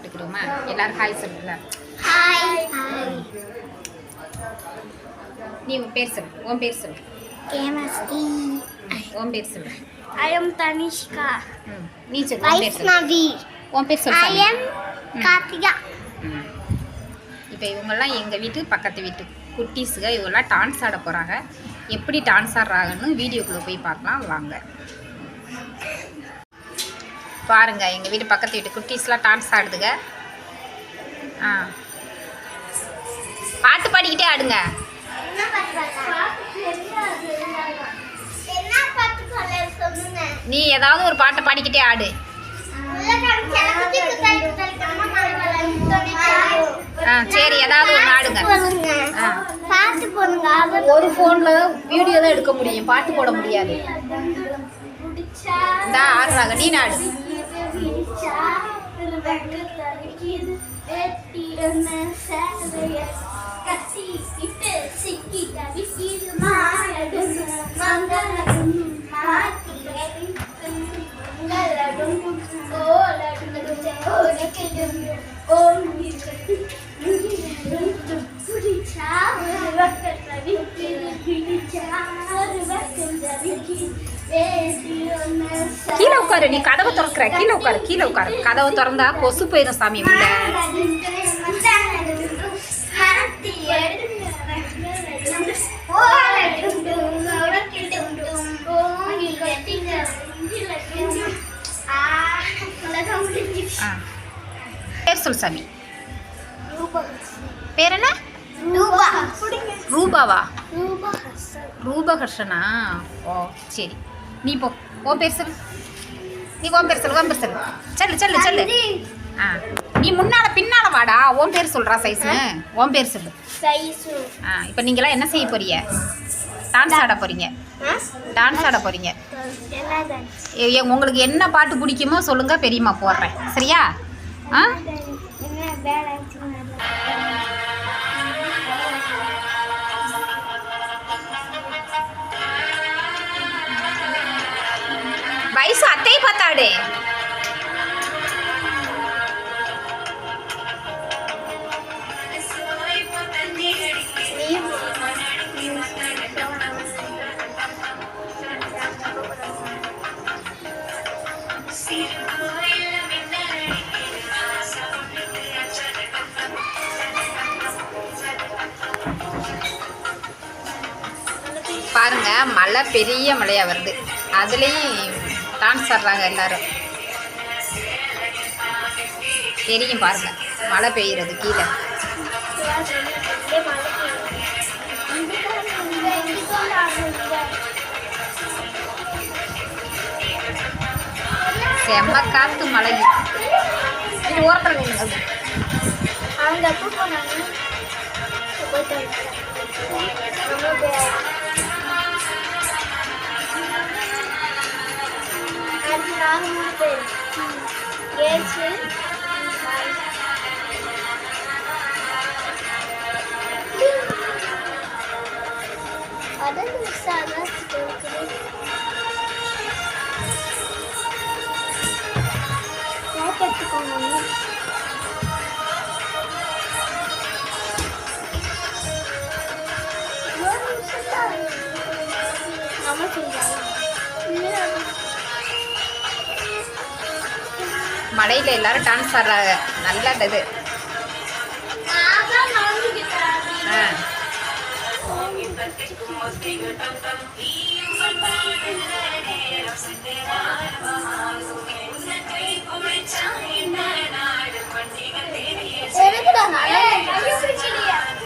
கூப்பிட்டுக்கிறோமா எல்லாரும் ஹாய் சொல்லுங்க. ஹாய் நீ உன் பேர் சொல்லு உன் பேர் சொல்லு. உன் பேர் சொல்லு. ஐ எம் தனிஷ்கா நீ சொல்லு உன் பேர் சொல்லு. உன் பேர் சொல்லு ஐ. எம் கார்த்திகா இப்போ இவங்கெல்லாம் எங்கள் வீட்டு பக்கத்து வீட்டு குட்டீஸுங்க இவங்கெல்லாம் டான்ஸ் ஆட போகிறாங்க எப்படி டான்ஸ் ஆடுறாங்கன்னு வீடியோக்குள்ளே போய் பார்க்கலாம் வாங்க. பாருங்க எங்கள் வீட்டு பக்கத்து வீட்டு குட்டீஸ்லாம் டான்ஸ் ஆடுதுங்க. ஆ. பாட்டு பாடிக்கிட்டே ஆடுங்க. நீ ஏதாவது ஒரு பாட்டை பாடிக்கிட்டே ஆடு. ஆ சரி ஏதாவது ஒன்று ஆடுங்க. ஆ. ஒரு ஃபோனில் வீடியோ தான் எடுக்க முடியும். பாட்டு போட முடியாது. இந்த ஆடுறாங்க. நீ ஆடு பிடிச்சா வெட்டு தரிக்கிது வெட்டி என்ன சேலைய கட்டி கிட்டு சிக்கி தவிக்கிது மாயடும் மங்களடும் மாத்தி மங்களடும் ஓலடும் ஓலக்கிடும் ஓம் பிடிச்சா ஒரு வெட்டு தவிக்கிது பிடிச்சா ஒரு வெட்டு தவிக்கிது வேட்டி ஒன்று திறக்கிற கீழே உட்காரு கீழே உட்காரு. கதவை திறந்தா கொசு போயிடும் சாமி உள்ள பேர் சொல் சாமி. பேர் என்ன? ரூபாவா? ரூபகர்ஷனா ஓ சரி. நீ போ. ஓ பேர் சொல்லு நீ ஓம் பேர் சொல்லு ஓம் பேர் சொல்லு. செல்லு செல்லு செல்லு. ஆ. நீ முன்னால பின்னால வாடா. ஓம் பேர் சொல்றா சைஸ்னு ஓம் பேர் சொல்லு. ஆ இப்போ நீங்களாம் என்ன செய்ய போறீங்க? டான்ஸ் ஆட போறீங்க. டான்ஸ் ஆட போறீங்க. உங்களுக்கு என்ன பாட்டு பிடிக்குமோ சொல்லுங்க பெரியம்மா போடுறேன். சரியா? ஆ? பாருங்க மழை பெரிய மழையா வருது. அதுலேயும் டான்ஸ் ஆடுறாங்க எல்லாரும். தெரியும் பாருங்க மழை பெய்யுறது கீழே. செம்ம காத்து மழை. இது ஓரத்தில் அவங்க buradayım. Geçin. Arkadaşlar nasıl gördünüz? Ne yaptık onu? Ama çok güzel. Ne yapalım? மழையில் எல்லாரும் டான்ஸ் ஆடுறாங்க. நல்ல இது ஆ.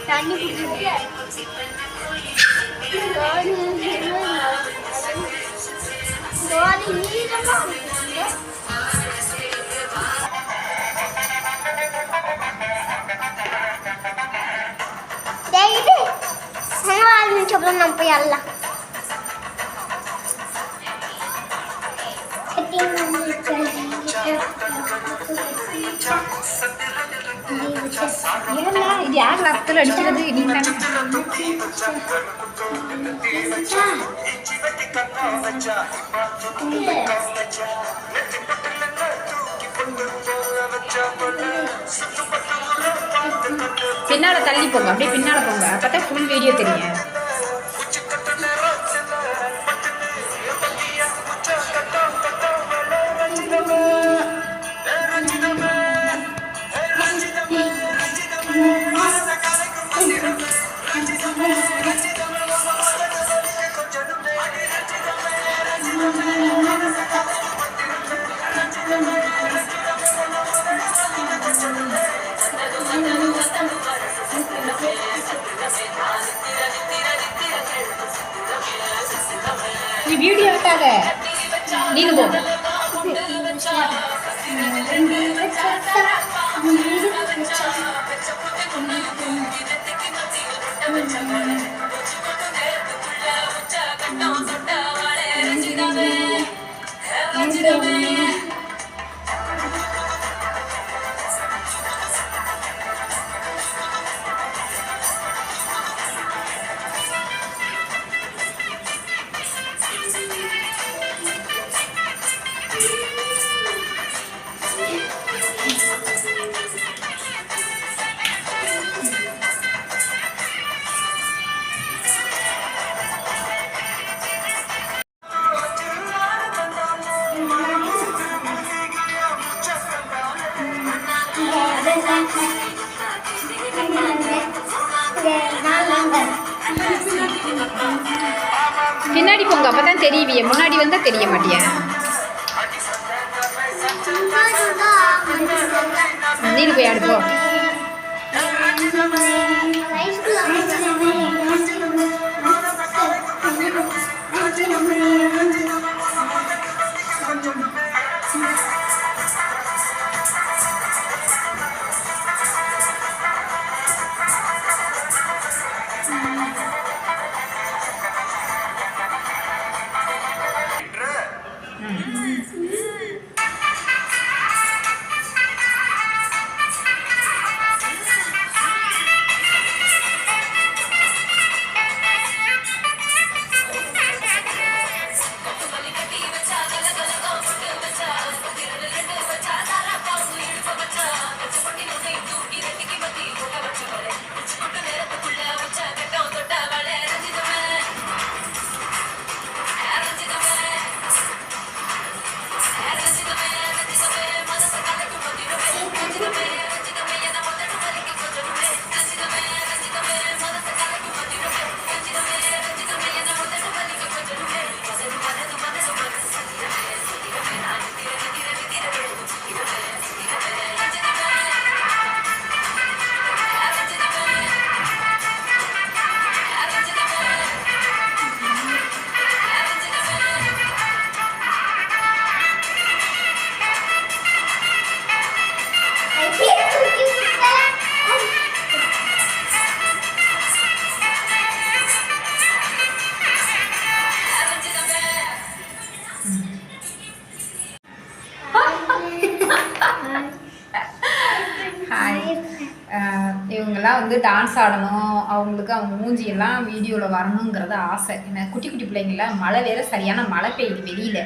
தண்ணி குடிச்சிட்டு. சனவாரம் నుంచి అప్పుడు நம்ம போய் அல்லாம் ஏன்ல இது யார் ரத்தத்தில் அடிக்கிறது நீங்க Yeah. பின்னால தள்ளி போங்க அப்படியே பின்னால போங்க அப்பதான் ஃபுல் வீடியோ தெரியும் வீடியோ எடுக்காத நீனு போ. பின்னாடி போங்க அப்பதான் தெரியுவிய. முன்னாடி வந்தா தெரிய மாட்டியா. வந்து டான்ஸ் ஆடணும் அவங்களுக்கு அவங்க மூஞ்சியெல்லாம் வீடியோவில் வரணுங்கிறது ஆசை. ஏன்னா குட்டி குட்டி பிள்ளைங்கள மழை வேற சரியான மழை பெய்யுது வெளியில்.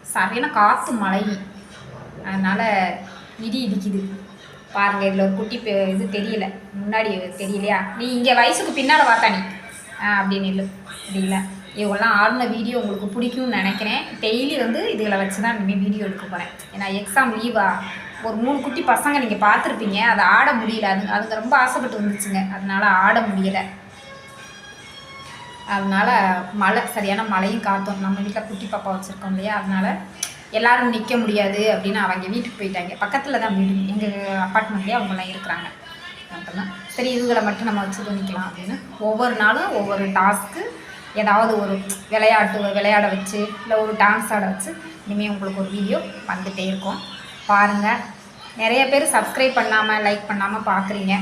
சரியான காற்று மழை. அதனால் இடி இடிக்குது. பாருங்கள் இதில் ஒரு குட்டி பெ- இது தெரியல. முன்னாடி தெரியலையா? நீ இங்கே வயசுக்கு பின்னால் பார்த்தா நீ. அப்படின்னு இல்லை. தெரியல. இவங்கெல்லாம் ஆடின வீடியோ உங்களுக்கு பிடிக்கும்னு நினைக்கிறேன். டெய்லி வந்து இதுகளை வச்சு தான் இனிமேல் வீடியோ எடுக்க போகிறேன் ஏன்னா எக்ஸாம் லீவா ஒரு மூணு குட்டி பசங்க நீங்கள் பார்த்துருப்பீங்க. அதை ஆட முடியல. அது அதுங்க ரொம்ப ஆசைப்பட்டு வந்துச்சுங்க அதனால் ஆட முடியலை. அதனால் மழை சரியான மழையும் காற்றும் நம்ம வீட்டில் குட்டி பாப்பா வச்சுருக்கோம் இல்லையா? அதனால எல்லோரும் நிற்க முடியாது அப்படின்னு அவங்க வீட்டுக்கு போயிட்டாங்க. பக்கத்தில் தான் வீடு. எங்கள் அப்பார்ட்மெண்ட்லேயே அவங்களாம் இருக்கிறாங்க. அப்படின்னா சரி இதுகளை மட்டும் நம்ம வச்சு துணிக்கலாம் அப்படின்னு. ஒவ்வொரு நாளும் ஒவ்வொரு டாஸ்க்கு ஏதாவது ஒரு விளையாட்டு விளையாட வச்சு இல்லை ஒரு டான்ஸ் ஆட வச்சு இனிமேல் உங்களுக்கு ஒரு வீடியோ வந்துகிட்டே இருக்கும். பாருங்கள் நிறைய பேர் சப்ஸ்கிரைப் பண்ணாமல் லைக் பண்ணாமல் பார்க்குறீங்க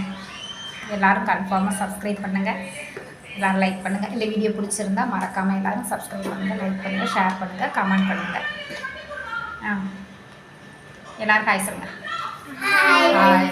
எல்லாரும் கன்ஃபார்மாக சப்ஸ்கிரைப் பண்ணுங்கள் எல்லோரும் லைக் பண்ணுங்கள் இந்த வீடியோ பிடிச்சிருந்தா மறக்காமல் எல்லோரும் சப்ஸ்கிரைப் பண்ணுங்கள் லைக் பண்ணுங்கள் ஷேர் பண்ணுங்கள் கமெண்ட் பண்ணுங்கள் ஆ. எல்லோரும் ஹாய் சொல்லுங்கள் ஹாய்